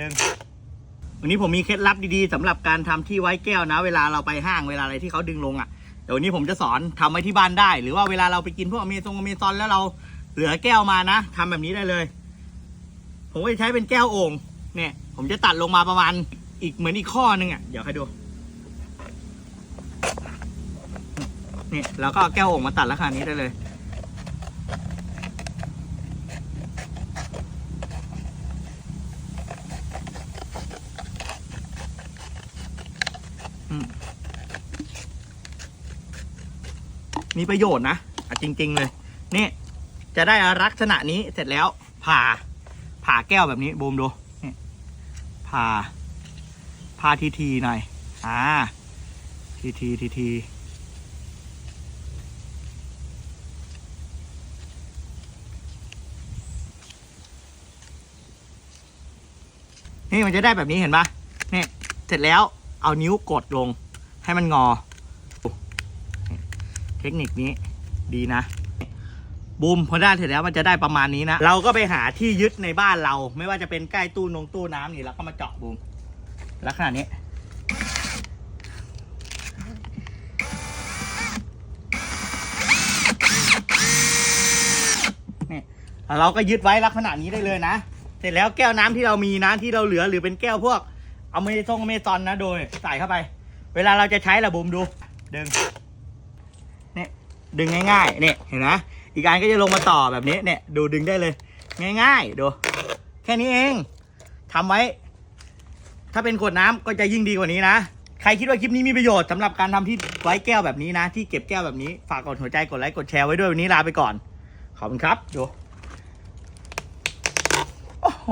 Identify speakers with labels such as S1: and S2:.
S1: ดึง วันนี้ผมมีเคล็ดลับดีๆสำหรับการทำที่ไว้แก้วนะ เวลาเราไปห้างเวลาอะไรที่เขาดึงลงอะเดี๋ยววันนี้ผมจะสอนทำไว้ที่บ้านได้ หรือว่าเวลาเราไปกินพวกอเมซงอเมซอนแล้วเราเหลือแก้วมานะทำแบบนี้ได้เลย ผมก็จะใช้เป็นแก้วโอ่งเนี่ย ผมจะตัดลงมาประมาณอีกเหมือนอีกข้อนึงอะเดี๋ยวให้ดูนี่แล้วก็เอาแก้วโอ่งมาตัดลักษณะนี้ได้เลย มีประโยชน์นะอะจริง ๆ เลย นี่ จะได้ลักษณะนี้เสร็จแล้ว ผ่า ผ่าแก้วแบบนี้บูมดูนี่ผ่า ผ่าทีทีๆหน่อย อ่า ทีทีทีทีนี่มันจะได้แบบนี้เห็นปะนี่เสร็จแล้ว เอานิ้วกดลงให้มันงอ เทคนิคนี้ดีนะบูมพอได้เสร็จแล้วมันจะได้ประมาณนี้นะเราก็ไปหาที่ยึดในบ้านเรา ไม่ว่าจะเป็นใกล้ตู้นงตู้น้ำนี่เราก็มาเจาะบูมลักษณะนี้นี่แล้วเราก็ยึดไว้ลักษณะนี้ได้เลยนะ เสร็จแล้วแก้วน้ำที่เรามีนะที่เราเหลือหรือเป็นแก้วพวก เอาเมซงเมซอนนะโดยใส่เข้าไป เวลาเราจะใช้ระบุมดู ดึงเนี่ยดึงง่ายๆเนี่ยเห็นไหมอีกอันก็จะลงมาต่อแบบนี้เนี่ยดูดึงได้เลย ง่ายๆดู แค่นี้เองทำไว้ ถ้าเป็นขวดน้ำก็จะยิ่งดีกว่านี้นะใครคิดว่าคลิปนี้มีประโยชน์สำหรับการทำที่ไว้แก้วแบบนี้นะ ที่เก็บแก้วแบบนี้ฝากกดหัวใจกดไลค์กดแชร์ไว้ด้วยวันนี้ลาไปก่อนขอบคุณครับดูโอ้โห